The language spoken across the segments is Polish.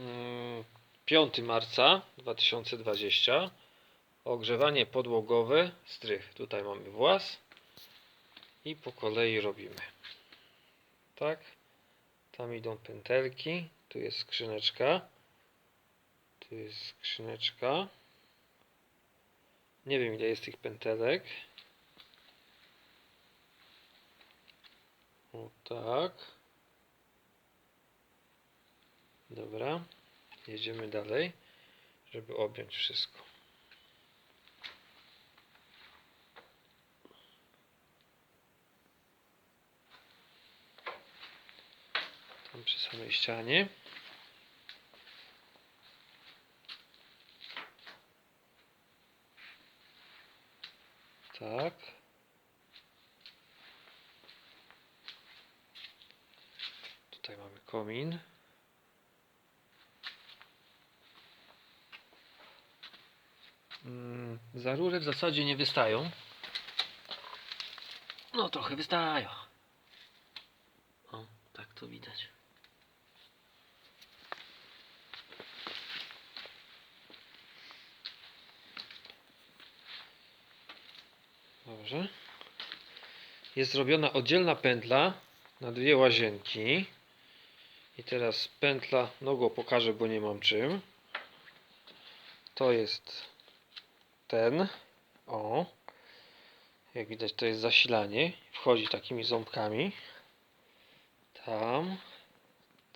mm, 5 marca 2020. Ogrzewanie podłogowe, strych. Tutaj mamy włas i po kolei robimy. Tak. Tam idą pętelki. Tu jest skrzyneczka. Tu jest skrzyneczka. Nie wiem ile jest tych pętelek. O tak. Dobra. Jedziemy dalej, żeby objąć wszystko. Tam przy samej ścianie. Tak. Tutaj mamy komin. Za rurę w zasadzie nie wystają. No trochę wystają. O, tak to widać. Dobrze. Jest zrobiona oddzielna pętla na dwie łazienki. I teraz pętla, no go pokażę, bo nie mam czym. To jest ten. O. Jak widać to jest zasilanie. Wchodzi takimi ząbkami. Tam.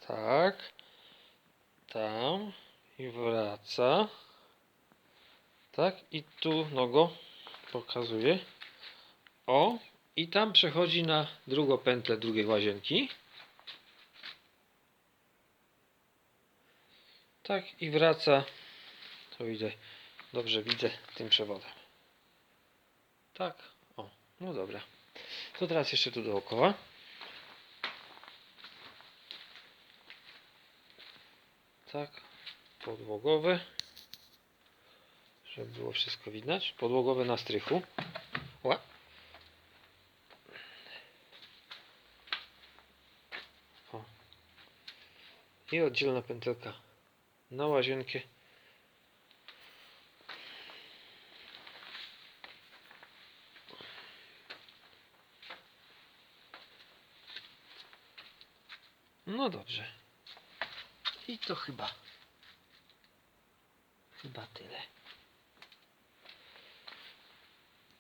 Tak. Tam. I wraca. Tak. I tu nogo pokazuje. O. I tam przechodzi na drugą pętlę drugiej łazienki. Tak. I wraca. To idę. Dobrze widzę tym przewodem. Tak. O, no dobra. To teraz jeszcze tu dookoła. Tak. Podłogowe. Żeby było wszystko widać. Podłogowe na strychu. Ła. O. I oddzielna pętelka na łazienkę. No dobrze. I to chyba. Chyba tyle.